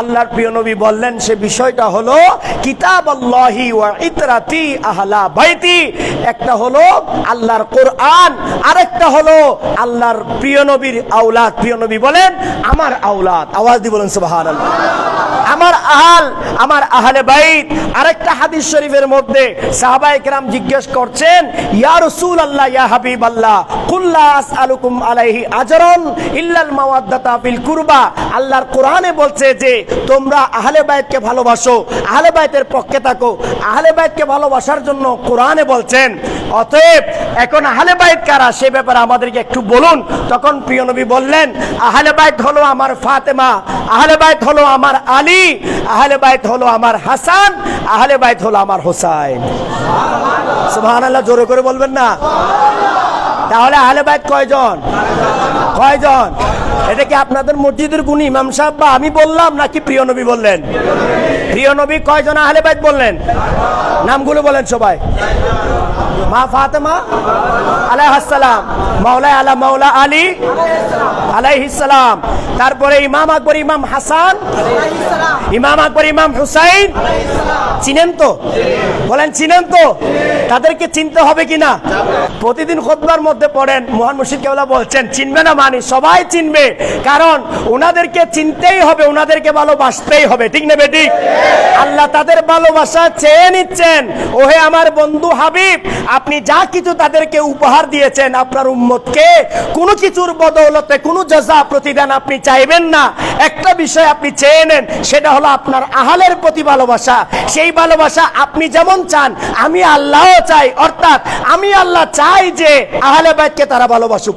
আল্লাহর প্রিয় নবী বললেন, সে বিষয়টা হলো কিতাব আল্লাহি ওয়া ইতরাতি আহলা বাইতি। একটা হলো আল্লাহর কোরআন, আরেকটা হলো আল্লাহর প্রিয় নবীর আওলাদ। প্রিয় নবী বলেন, আমার আওলাদ। আওয়াজ দিয়ে বলেন, সুবহানাল্লাহ। আমার আহাল, আমার আহলে বাইত। আরেকটা হাদিস শরীফের মধ্যে সাহাবা একরাম জিজ্ঞেস করছেন, ইয়া রাসূল আল্লাহ ইয়া হাবিব আল্লাহ কুল্লা আসআলুকুম আলাইহি আজরান ইল্লাল মাওয়াদ্দাতা ফিল কুরবা? আল্লাহর কোরআনে বলছে যে, তোমরা আহলে বাইতকে ভালোবাসো, আহলে বাইতের পক্ষে থাকো। আহলে বাইতকে ভালোবাসার জন্য কোরআনে বলছেন, অতএব এখন আহলে বাইত কারা? সে ব্যাপারে আমাদেরকে একটু বলুন। তখন প্রিয় নবী বললেন, আহলে বাইত হলো আমার ফাতেমা, আহলে বাইত হলো আমার আলী। আহলে বাইত হলো আমার হাসান, আহলে বাইত হলো আমার হোসাইন। সুবহানাল্লাহ, জোরে করে বলবেন না? তাহলে আহলে বাইত কয়জন? কয়জন এটা কি আপনাদের মসজিদের কোন ইমাম সাহেব বা আমি বললাম নাকি প্রিয় নবী বললেন? প্রিয় নবী কয়জন আহলে বাইত বললেন? নামগুলো বলেন সবাই। মা ফাতেমা আলাইহাসসালাম মাওলা আলা মাওলা আলী আলাইহিসসালাম তারপরে ইমাম আকবর, ইমাম হাসান, ইমাম আকবর, ইমাম হুসাইন। চিনেন তো? বলেন, চিনেন তো? তাদেরকে চিনতে হবে কিনা? প্রতিদিন খোদবার মধ্যে পড়েন, মোহন মুর্শিদ কেওলা বলছেন, চিনবে না মানি সবাই চিনবে। কারণ ওনাদেরকে চিনতেই হবে ওনাদেরকে ভালোবাসতেই হবে। ঠিক নেবে ঠিক আল্লাহ তাদের ভালোবাসা চেয়ে নিচ্ছেন। ওহে আমার বন্ধু হাবিব, আপনি যা কিছু তাদেরকে উপহার দিয়েছেন, আপনার উম্মতকে, কোনো কিছুর বদৌলতে, কোনো জজা প্রতিদান আপনি চাইবেন না। একটা বিষয় আপনি চেয়ে নেন, সেটা হলো আপনার আহালের প্রতি ভালোবাসা। সেই ভালোবাসা আপনি যেমন চান, আমি আল্লাহও চাই। অর্থাৎ আমি আল্লাহ চাই যে আহলে বাইতকে তারা ভালোবাসুক।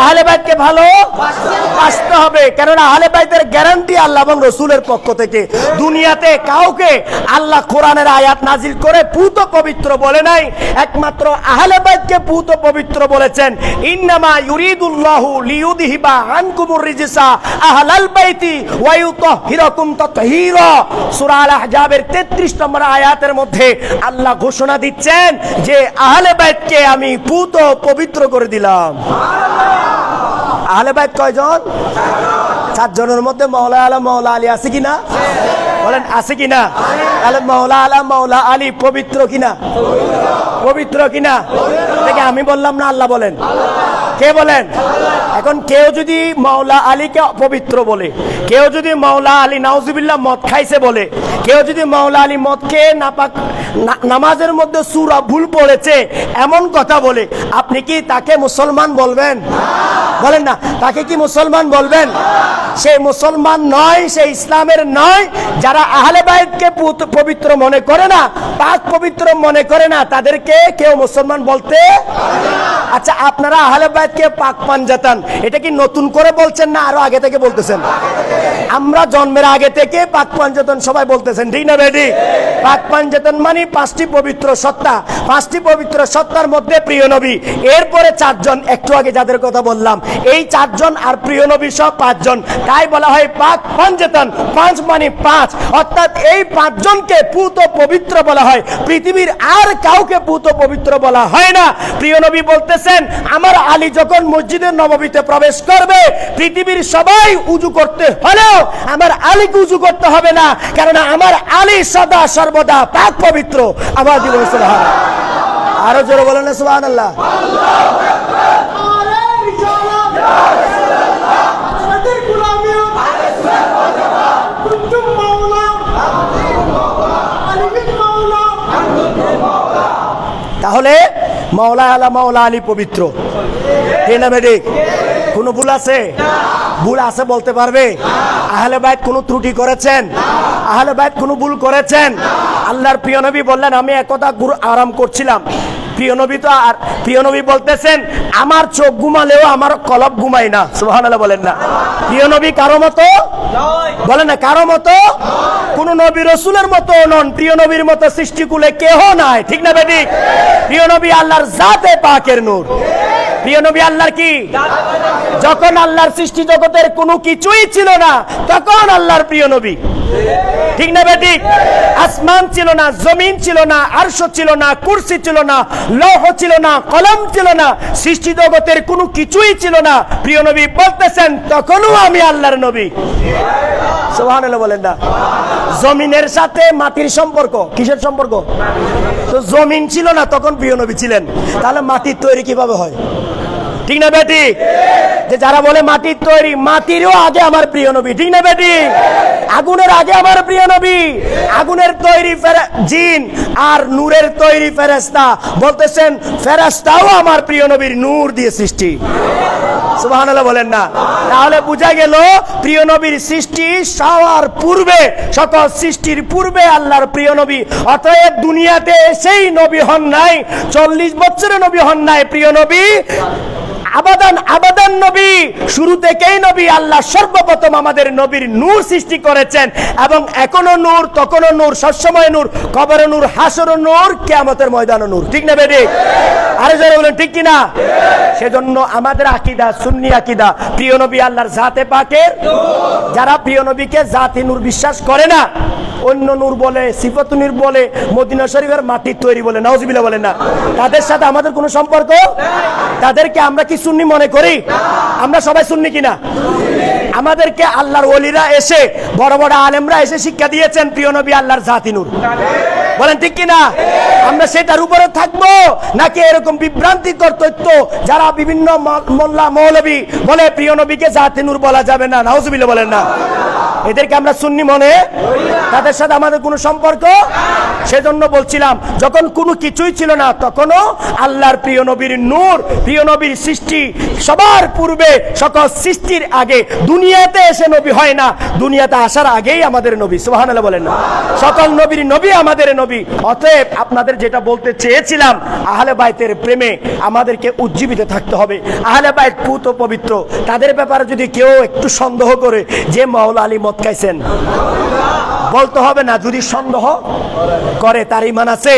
আহলে বাইতকে ভালো বাসতে হবে। কেননা আহলে বাইতের গ্যারান্টি আল্লাহ এবং রসুলের পক্ষ থেকে। দুনিয়াতে কাউকে আল্লাহ কোরআনের আয়াত নাজিল করে পুত পবিত্র বলে নাই। একমাত্র আহলে বাইতকে পুত পবিত্র বলেছেন। ইন্নামা ইউরিদুল্লাহু লিইউযহিবা আনকুমুর রিজসা আহলাল বাইতি ওয়া ইউতাহিরাকুম তাতহীরা। সূরা আল আহজাবের 33 নম্বর আয়াতের মধ্যে আল্লাহ ঘোষণা দিচ্ছেন যে আহলে বাইতকে আমি পুত পবিত্র করে দিলাম। আহলে বাইত কয়জন? চারজনের মধ্যে মহলা আলা মহলা আলী আছে কিনা? বলেন, আছে কিনা? তাহলে মহলা আলা মহলা আলী পবিত্র কিনা? পবিত্র কিনা? দেখে আমি বললাম না, আল্লাহ বলেন। কে বলেন? এখন কেউ যদি মাওলা আলীকে অপবিত্র বলে, কেউ যদি মাওলা আলী নাউজুবিল্লাহ মদ খাইছে বলে, কেউ যদি মাওলা আলী মদ খেয়ে নাপাক নামাজের মধ্যে সুরা ভুল পড়েছে, এমন কথা বলে, আপনি কি তাকে মুসলমান বলবেন? বলেন না, তাকে কি মুসলমান বলবেন? সে মুসলমান নয় সে ইসলামের নয়, যারা আহলে বাইতকে পুত- পবিত্র মনে করে না, পাক পবিত্র মনে করে না, তাদেরকে কেউ মুসলমান বলতে আচ্ছা আপনারা আহলে বাইতকে পাক পাঞ্জাতান এটা কি নতুন করে বলছেন না আরও আগে থেকে বলতেছেন? আমরা জন্মের আগে থেকে পাক পাঞ্জাতন সবাই বলতেছেন, ঠিক না বেডি পাক পাঞ্জাতন মানে পাঁচটি পবিত্র সত্তা। পাঁচটি পবিত্র সত্তার মধ্যে প্রিয় নবী। এরপরে চারজন, একটু আগে যাদের কথা বললাম, এই চারজন আর প্রিয় নবী সব পাঁচজন। তাই বলা হয় পাক পাঞ্জাতন পাঁচ মানে পাঁচ। অর্থাৎ এই পাঁচজনকে পুত পবিত্র বলা হয়। পৃথিবীর আর কাউকে পুত পবিত্র বলা হয় না। প্রিয় নবী বলতেছেন, আমার আলী যখন মসজিদের নববীতে প্রবেশ করবে, পৃথিবীর সবাই উজু করতে হলেও আমার আলীকে উজু করতে হবে না কারণ আমার আলী সদা সর্বদা পাক পবিত্র। আবার দিব আরও জোরে বলেন সুবহান আল্লাহ তাহলে মাওলা আলা, মাওলা আলী পবিত্র। এই নামে ঠিক কোনো ভুল আছে? ভুল আছে বলতে পারবে? আহলে বাইত কোনো ত্রুটি করেছেন? আহলে বাইত কোনো ভুল করেছেন? আল্লাহর প্রিয় নবী বললেন, আমি একদা গুরু আরাম করছিলাম। প্রিয় নবী তো আর, প্রিয় নবী বলতেছেন, আমার চোখ ঘুমালেও আমার কলব ঘুমাই না। সুবহানাল্লাহ বলেন না। প্রিয় নবী কারও মতো? বলেন না, কারও মতো? কোন নবী রসুলের মতো নন, প্রিয় নবীর মতো সৃষ্টিকুলে কেহ নাই। ঠিক না বেটি? প্রিয় নবী আল্লাহর জাতে পাকের নূর। প্রিয় নবী আল্লাহর কি? যখন আল্লাহর সৃষ্টি জগতের কোনো কিছুই ছিল না, তখন আল্লাহর প্রিয় নবী। ঠিক না বেটি? আসমান ছিল না, জমিন ছিল না, আরশ ছিল না, কুরসি ছিল না, লৌহ ছিল না, কলম ছিল না, সৃষ্টি জগতের কোনো কিছুই ছিল না। প্রিয় নবী বলতেছেন, তখনও আমি আল্লাহর নবী। সুবহানাল্লাহ বলেন না। জমিনের সাথে মাটির সম্পর্ক, কিসের সম্পর্ক? তো জমিন ছিল না, তখন প্রিয় নবী ছিলেন। তাহলে মাটির তৈরি কীভাবে হয়? ঠিক না বেটি? যে যারা বলে মাটির তৈরি, মাটিরও আগে আমার প্রিয় নবী, ঠিক না বেটি? আগুনের আগে আমার প্রিয় নবী। আগুনের তৈরি জিন আর নূরের তৈরি ফেরেস্তা বলতেছেন ফেরেস্তাও আমার প্রিয় নবীর নূর দিয়ে সৃষ্টি। সুবহানাল্লাহ বলেন না। তাহলে বোঝা গেল, প্রিয় নবীর সৃষ্টি সবার পূর্বে, সকল সৃষ্টির পূর্বে আল্লাহর প্রিয় নবী। অতএব দুনিয়াতে এসেই নবী হন নাই, চল্লিশ বছরে নবী হন নাই, প্রিয় নবী। আবাদান আবাদান নবী। শুরু থেকেই নবী আল্লাহ সর্বপ্রথম আমাদের নবীর নূর সৃষ্টি করেছেন এবং এখনও নূর তখনও নূর, সবসময় নূর, কবর নূর, হাসর নূর, কেয়ামতের ময়দান নূর। ঠিক না বেডি? আরে যারা বলেন, ঠিক কিনা? সেজন্য আমাদের আকিদা সুন্নি আকিদা, প্রিয় নবী আল্লাহর জাতে পাকের, যারা প্রিয় নবীকে জাতি নূর বিশ্বাস করে না, অন্য নূর বলে, সিফত নূর বলে, মদিনা শরীফের মাটির তৈরি বলে, নাউজিবিল্লাহ বলে না। তাদের সাথে আমাদের কোনো সম্পর্ক? তাদেরকে আমরা কি সুন্নি মনে করি? আমরা সবাই সুন্নি কিনা? আমাদেরকে আল্লাহর ওলিরা এসে বড় বড় আলেমরা এসে শিক্ষা দিয়েছেন প্রিয় নবী আল্লাহর জাতি নূর। বলেন, ঠিক কিনা? আমরা সেটার উপরে থাকব? নাকি এরকম বিভ্রান্তিকর তথ্য যারা বিভিন্ন মোল্লা, মৌলবী বলে, প্রিয় নবীকে জাতি নূর বলা যাবে না? নাউজুবিল্লাহ বলেন না। এদেরকে আমরা সুন্নি মনে, তাদের সাথে আমাদের কোনো সম্পর্ক? সেজন্য বলছিলাম, যখন কোনো কিছুই ছিল না, তখনও আল্লাহর প্রিয় নবীর নূর, প্রিয় নবীর সৃষ্টি সবার পূর্বে সকল সৃষ্টির আগে দুনিয়াতে এসে নবী হয় না, দুনিয়াতে আসার আগেই আমাদের নবী। সুবহানাল্লাহ বলেন না। সকল নবীর নবী আমাদের নবী। অতএব আপনাদের যেটা বলতে চেয়েছিলাম, আহলে বাইতের প্রেমে আমাদেরকে উজ্জীবিত থাকতে হবে। আহলে বাইত পুত পবিত্র। তাদের ব্যাপারে যদি কেউ একটু সন্দেহ করে যে মাওলা আলী মদ খাইছেন, বলতে হবে না, যদি সন্দেহ করে, তার ইমান আছে।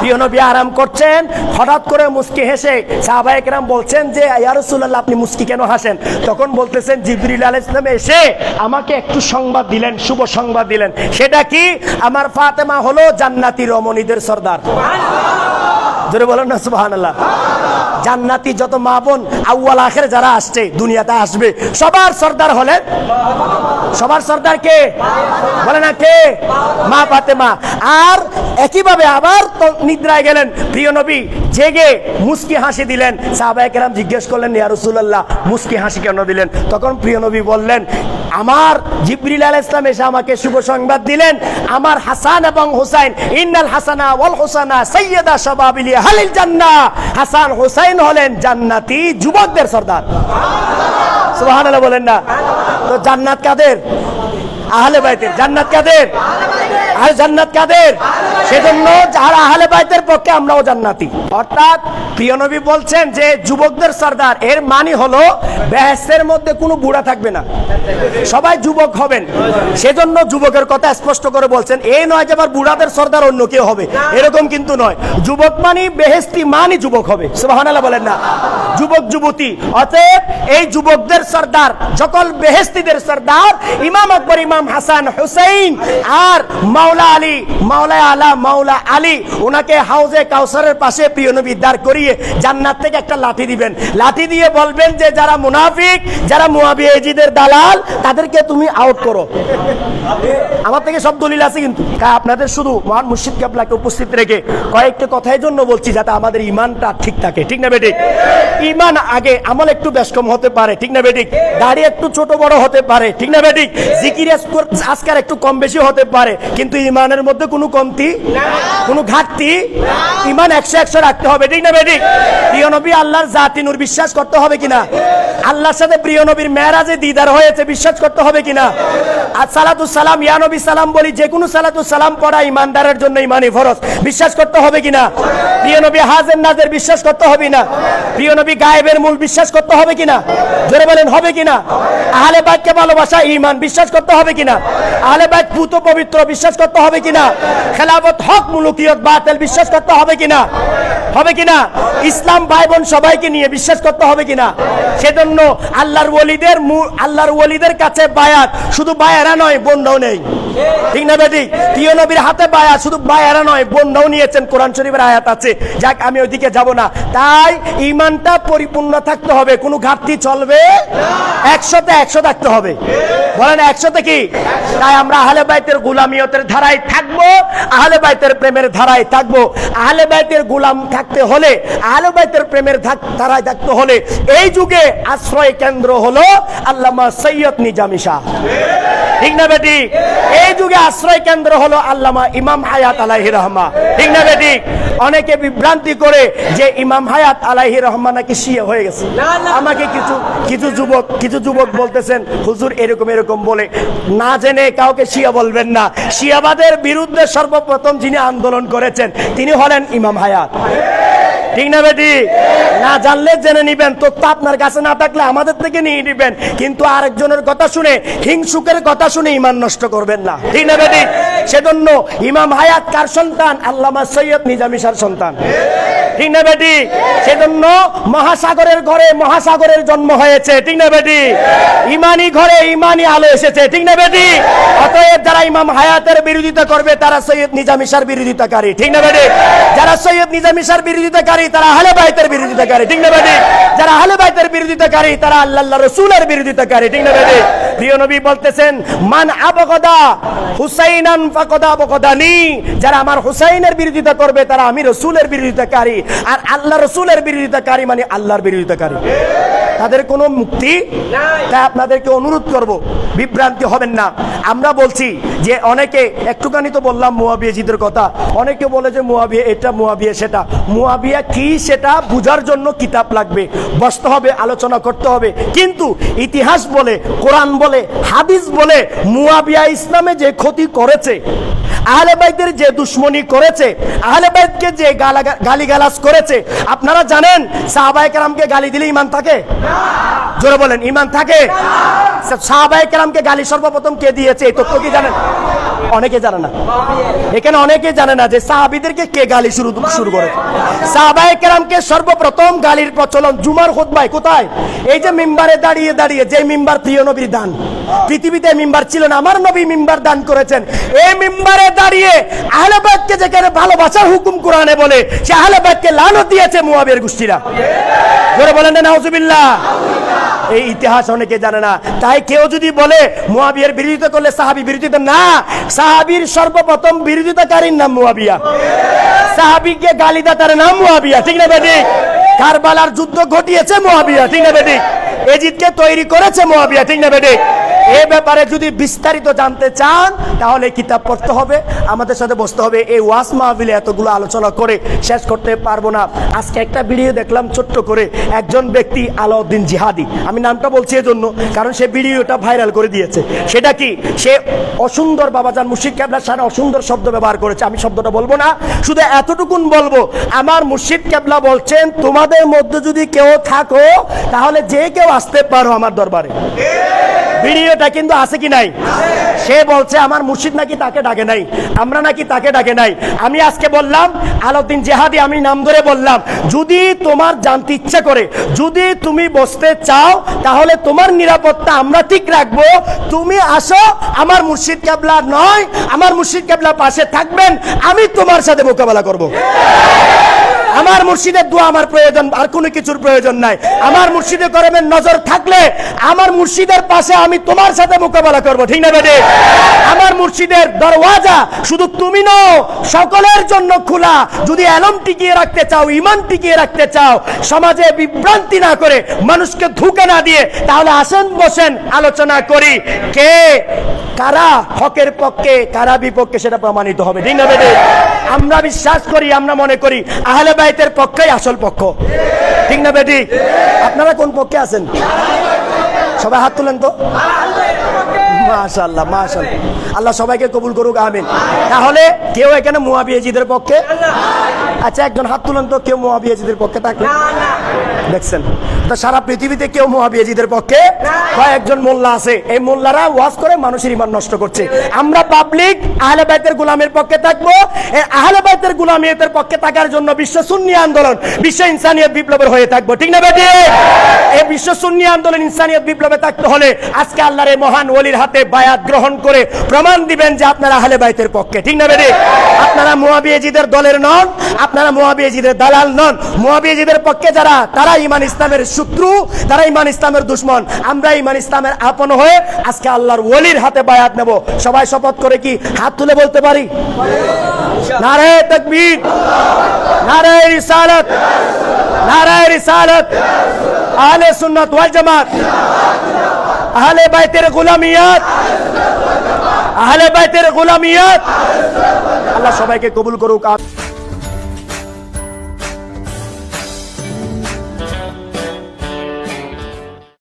প্রিয় নবী আরাম করছেন, হঠাৎ করে মুস্কি হেসে সাহাবায়ে কেরাম বলছেন যে, ইয়া রাসূলুল্লাহ, আপনি মুস্কি কেন হাসেন? তখন বলতেছেন, জিবরিল আলাইহিস সালাম এসে আমাকে একটু সংবাদ দিলেন, শুভ সংবাদ দিলেন। সেটা কি? আমার ফাতেমা হলো জান্নাতি রমণীদের সর্দার। জোরে বলেন না সুবহানাল্লাহ। জান্নাতি যত মা বোন আউয়াল আখের যারা আসছে, দুনিয়াতে আসবে। সবার সর্দার হলেন? সবার সর্দার কে? বলে না কে? মা ফাতেমা। আর একইভাবে আবার নিদ্রায় গেলেন। প্রিয় নবী, জেগে মুস্কি হাসি দিলেন। সাহাবায়ে কেরাম জিজ্ঞেস করলেন, ইয়া রাসূলুল্লাহ, মুস্কি হাসি কেন দিলেন? তখন প্রিয় নবী বললেন, আমার জিবরিল আল ইসলাম এসে আমাকে শুভ সংবাদ দিলেন। আমার হাসান এবং হুসাইন, ইন্নাল হাসানা ওয়াল হুসানা সাইয়্যিদা শাবাবিল আহলিল জান্নাহ। হাসান হুসাইন হলেন জান্নাতি যুবকদের সর্দার। সুহান বলেন না। তো জান্নাত কাদের? আহলে বাইতের। জান্নাত কাদের? আর জান্নাত কাদের? সেজন্য যারা আহলে বাইতের পক্ষে আমরাও জান্নাতি। অর্থাৎ প্রিয় নবী বলছেন যে যুবকদের সর্দার এর মানে হলো বেহেস্তের মধ্যে কোনো বুড়া থাকবে না। সবাই যুবক হবেন। সেজন্য যুবকের কথা স্পষ্ট করে বলছেন এই নয় যে আবার বুড়াদের সর্দার অন্য কেউ হবে। এরকম কিন্তু নয়। যুবক মানে বেহেস্তি মানে যুবক হবে। সুবহানাল্লাহ বলেন না। যুবক যুবতী। অতএব এই যুবকদের সর্দার সকল বেহেস্তিদের সর্দার ইমাম আকবর ইমাম হাসান হুসাইন আর মাওলা আলী মাওলা আলা, মাওলা আলী। ওনাকে হাউজে কাউসারের পাশে প্রিয় নবী দাঁড় করিয়ে জান্নাত থেকে একটা লাঠি দিবেন। লাঠি দিয়ে বলবেন যে, যারা মুনাফিক, যারা মুয়াবিয়া এজিদের দালাল, তাদেরকে তুমি আউট করো। আমার থেকে সব দলিল আছে কিন্তু। তা আপনাদের শুধু মহান মুর্শিদ কাবলাকে উপস্থিত রেখে কয়েকটা কথার জন্য বলছি, যাতে আমাদের ইমানটা ঠিক থাকে। ঠিক না বেঠিক? ইমান আগে আমল একটু বেশ কম হতে পারে, ঠিক না বেঠিক? দাড়ি একটু ছোট বড় হতে পারে, ঠিক না বেঠিক? জিকির আজকার একটু কম বেশি হতে পারে, কিন্তু ইমানের মধ্যে কোনো কমতি? কোনো ঘাটতি? ইমান একশো একশো রাখতে হবে, ঠিক না বেঠিক প্রিয় নবী, আল্লাহর জাতি নূর বিশ্বাস করতে হবে কিনা? আল্লাহর সাথে প্রিয় নবীর মেয়েরাজে দিদার হয়েছে, বিশ্বাস করতে হবে কিনা? আর সালাতু সালাম, ইয়া নবী সালাম বলি, যে কোনো সালাতু সালাম পড়া ইমানদারের জন্য ইমানি ফরজ, বিশ্বাস করতে হবে কিনা? প্রিয় নবী, হাজের নাজের বিশ্বাস করতে হবে না? প্রিয় নবী, গায়েবের মূল বিশ্বাস করতে হবে কিনা? জোরে বলেন, হবে কিনা? আহলে বাইতকে ভালোবাসা ইমান বিশ্বাস করতে হবে কিনা? আহলে বাইত পুত পবিত্র, বিশ্বাস করতে করতে হবে কিনা? খেলাফত হক, মুলুকিয়ত, বাতিল বিশ্বাস করতে হবে কিনা? হবে কিনা? ইসলাম ভাই বোন সবাইকে নিয়ে বিশ্বাস করতে হবে কিনা? সেজন্য আল্লাহর ওলিদের আল্লাহর ওলিদের কাছে বায়াত, শুধু বায়ারা নয় বন্ধাও নেই। ঠিক না বেটি? প্রিয় নবীর হাতে বায়াত, শুধু বায়ারা নয় বন্ধাও নিয়েছেন। কোরআন শরীফের আয়াত আছে। যাক, আমি ওইদিকে যাব না। তাই ইমানটা পরিপূর্ণ থাকতে হবে। কোনো ঘাটতি চলবে? একশোতে একশো থাকতে হবে। বলেন, একশোতে কি? তাই আমরা আহলে বাইতের গুলামিয়তের ধারায় থাকব, আহলে বাইতের প্রেমের ধারায় থাকব। আহলে বাইতের গুলাম থাকতে হলে, আহলে বাইতের প্রেমের ধারায় থাকতে হলে, এই যুগে আশ্রয় কেন্দ্র হলো আল্লামা সৈয়দ নিজামিশা শাহ। ঠিক না বেটি? এই যুগে আশ্রয় কেন্দ্র হলো আল্লামা ইমাম হায়াত আলাহি রহমা। ঠিক না বেটি? অনেকে বিভ্রান্তি করে যে ইমাম হায়াত আলাহি রহমা নাকি শিয়া হয়ে গেছে। আমাকে কিছু কিছু যুবক কিছু যুবক বলতেছেন, হুজুর এরকম এরকম বলে। না জেনে কাউকে শিয়া বলবেন না। শিয়াবাদের বিরুদ্ধে সর্বপ্রথম যিনি আন্দোলন করেছেন, তিনি হলেন ইমাম হায়াত। ঠিক না বেটি? না জানলে জেনে নিবেন, তো আপনার কাছে না থাকলে আমাদের থেকে নিয়ে নিবেন। কিন্তু আরেকজনের কথা শুনে, হিংসুকের কথা শুনে ইমান নষ্ট করবেন না। ঠিক না বেটি? সেজন্য ইমাম হায়াত কার সন্তান? আল্লামা সৈয়দ নিজামিসার সন্তান। ঠিক না বেটি? সেজন্য মহাসাগরের ঘরে মহাসাগরের জন্ম হয়েছে, ঠিক না বেটি? ইমানি ঘরে ইমানি আলো এসেছে, ঠিক না বেটি? অতএব যারা ইমাম হায়াতের বিরোধিতা করবে, তারা সৈয়দ নিজামিসার বিরোধিতাকারী, ঠিক না বেটি? যারা সৈয়দ নিজামিসার বিরোধিতাকারী, তারা আহলে বাইতের বিরোধিতাকারী, ঠিক না বেটি? যারা আহলে বাইতের বিরোধিতাকারী, তারা আল্লাহ রসুলের বিরোধিতাকারী, ঠিক না বেটি? প্রিয় নবী বলতেছেন, মান হুসাইনান ফাকদা যারা আমার হুসাইনের বিরোধিতা করবে, তারা আমি রসুলের বিরোধিতাকারী। আর আল্লাহ রসুলের বিরোধিতাকারী মানে আল্লাহর বিরোধিতাকারী। তাদের কোনো মুক্তি তাই আপনাদেরকে অনুরোধ করব, বিভ্রান্তি হবেন না। আমরা বলছি যে অনেকে, একটুখানি তো বললাম মুয়াবিয়াজিদের কথা, অনেকে বলে যে মুয়াবিয়া এটা, মুয়াবিয়া সেটা। মুয়াবিয়া কি সেটা বুঝার জন্য কিতাব লাগবে, বসতে হবে, আলোচনা করতে হবে। কিন্তু ইতিহাস বলে, কোরআন বলে হাদিস বলে মুয়াবিয়া ইসলামে যে ক্ষতি করেছে, আহলে বাইতের যে দুশ্মনী করেছে, আহলে বাইতকে যে গালি গালিগালাজ করেছে, আপনারা জানেন সাহাবায়ে কেরামকে গালি দিলে ইমান থাকে? জোরে বলেন, ইমান থাকে? সাহাবায়ে কেরামকে গালি সর্বপ্রথম কে দিয়েছে? এই তথ্য কি জানেন? অনেকে জানে না। এখানে অনেকে জানে না যে সাহাবিদেরকে কে গালি শুরু শুরু করে। সাহাবায়ে কেরামকে সর্বপ্রথম গালির প্রচলন জুমার খুতবায় কোথায়? এই যে মিম্বারে দাঁড়িয়ে দাঁড়িয়ে যে মিম্বার প্রিয় নবীর দান। পৃথিবীতে মিম্বার ছিল না আমার নবী মিম্বার দান করেছেন। এই মিম্বারে দাঁড়িয়ে আহলেবাদকে যেখানে ভালোবাসার হুকুম কোরআনে বলে, সে আহলেবাদকে লানত দিয়েছে মুয়াবিয়ার গোষ্ঠীরা। জোরে বলেন না, নাউজুবিল্লাহ। এই ইতিহাস অনেকে জানে না। তাই কেউ যদি বলে, মুয়াবিয়ার বিরোধিতা করলে সাহাবি বিরোধিতা, না। সাহাবির সর্বপ্রথম বিরোধিতাকারীর নাম মুয়াবিয়া। সাহাবিকে গালিদাতার নাম মুয়াবিয়া, ঠিক না বেদিক কারবালার যুদ্ধ ঘটিয়েছে মুয়াবিয়া, ঠিক না বেদিক এজিদকে তৈরি করেছে মুয়াবিয়া, ঠিক না বেটি এ ব্যাপারে যদি বিস্তারিত জানতে চান, তাহলে কিতাব পড়তে হবে, আমাদের সাথে বসতে হবে। এই ওয়াস মাহবিলে এতগুলো আলোচনা করে শেষ করতে পারব না। আজকে একটা ভিডিও দেখলাম ছোট্ট করে, একজন ব্যক্তি আলাউদ্দিন জিহাদি। আমি নামটা বলছি এজন্য, কারণ সে ভিডিওটা ভাইরাল করে দিয়েছে। সেটা কি? সে অসুন্দর বাবাজান মুর্শিদ কেবলার সামনে অসুন্দর শব্দ ব্যবহার করেছে। আমি শব্দটা বলব না, শুধু এতটুকুন বলব, আমার মুর্শিদ কেবলা বলছেন, তোমাদের মধ্যে যদি কেউ থাকো, তাহলে যে কেউ আসতে পারো আমার দরবারে। ভিডিওটা কিন্তু আছে কি নাই? সে বলছে, আমার মুর্শিদ নাকি তাকে ডাকে নাই? আমরা নাকি তাকে ডাকে নাই? আমি আজকে বললাম, আলাউদ্দিন জেহাদি, আমি নাম ধরে বললাম, যদি তোমার জানতে ইচ্ছা করে, যদি তুমি বসতে চাও, তাহলে তোমার নিরাপত্তা আমরা ঠিক রাখব। তুমি আসো, আমার মুর্শিদ কেবলা নয়, আমার মুর্শিদ কেবলা পাশে থাকবেন, আমি তোমার সাথে মোকাবেলা করব। আমার মুর্শিদের দোয়া আমার প্রয়োজন, আর কোনো কিছুর প্রয়োজন নাই। আমার মুর্শিদে করবেন নজর থাকলে আমার মুর্শিদের পাশে আমি তোমার সাথে মোকাবেলা করব, ঠিক না বেটে? আমার মুর্শিদের দরওয়াজা শুধু তুমি নও, সকলের জন্য খোলা। যদি এলম টিকিয়ে রাখতে চাও, ইমান টিকিয়ে রাখতে চাও, সমাজে বিভ্রান্তি না করে, মানুষকে ধুকে না দিয়ে, তাহলে আসেন, বসেন, আলোচনা করি। কে? কারা? হকের পক্ষে, কারা বিপক্ষে সেটা প্রমাণিত হবে, ঠিক না বেটে? আমরা বিশ্বাস করি, আমরা মনে করি, আহলে বাইতের পক্ষেই আসল পক্ষ। ঠিক না বেটি? আপনারা কোন পক্ষে আছেন? সবাই হাত তুলেন তো? মাশাল্লাহ মাশাল্লাহ আল্লাহ সবাইকে কবুল করুক আমিন। তাহলে কেউ এখানে মুয়াবিয়াজিদের পক্ষে? আচ্ছা একজন হাত তুলেন তো কেউ মুয়াবিয়াজিদের পক্ষে থাকে দেখছেন? তো সারা পৃথিবীতে কেউ মহাবিয়াজিদের পক্ষে কয়েকজন মোল্লা আছে। এই মোল্লারা ওয়াজ করে মানুষের ইমান নষ্ট করছে। আমরা পাবলিক আহলে বাইতের গোলামের পক্ষে থাকব। এই আহলে বাইতের গোলামিয়তের পক্ষে থাকার জন্য বিশ্ব সুন্নি আন্দোলন বিশ্ব ইনসানিয়ত বিপ্লবের হয়ে থাকব। ঠিক না বেটি? এই বিশ্ব সুন্নি আন্দোলন ইনসানিয়ত বিপ্লবে থাকতে হলে আজকে আল্লাহর এই মহান ওলির হাতে বায়াত গ্রহণ করে প্রমাণ দিবেন যে আপনারা আহলে বাইতের পক্ষে। ঠিক না বেটি? আপনারা মুয়াবিয়াজিদের দলের নন, আপনারা মুয়াবিয়াজিদের দালাল নন। মুয়াবিয়াজিদের পক্ষে যারা, তারা ইমান ইসলামের শত্রু, তারা ইমান ইসলামের দুশ্মন। আমরা ইমান ইসলামের আপন হয়ে আজকে আল্লাহর ওলির হাতে বায়াত নেব। সবাই শপথ করে কি হাত তুলে বলতে পারি? নারে তকবীর, নারে রিসালাত নারে রিসালাত। আহলে সুন্নাত ওয়াল জামাত। আহলে বাইতের গোলামিয়াত। আহলে বাইতের গোলামিয়াত। আল্লাহ সবাইকে কবুল করুক।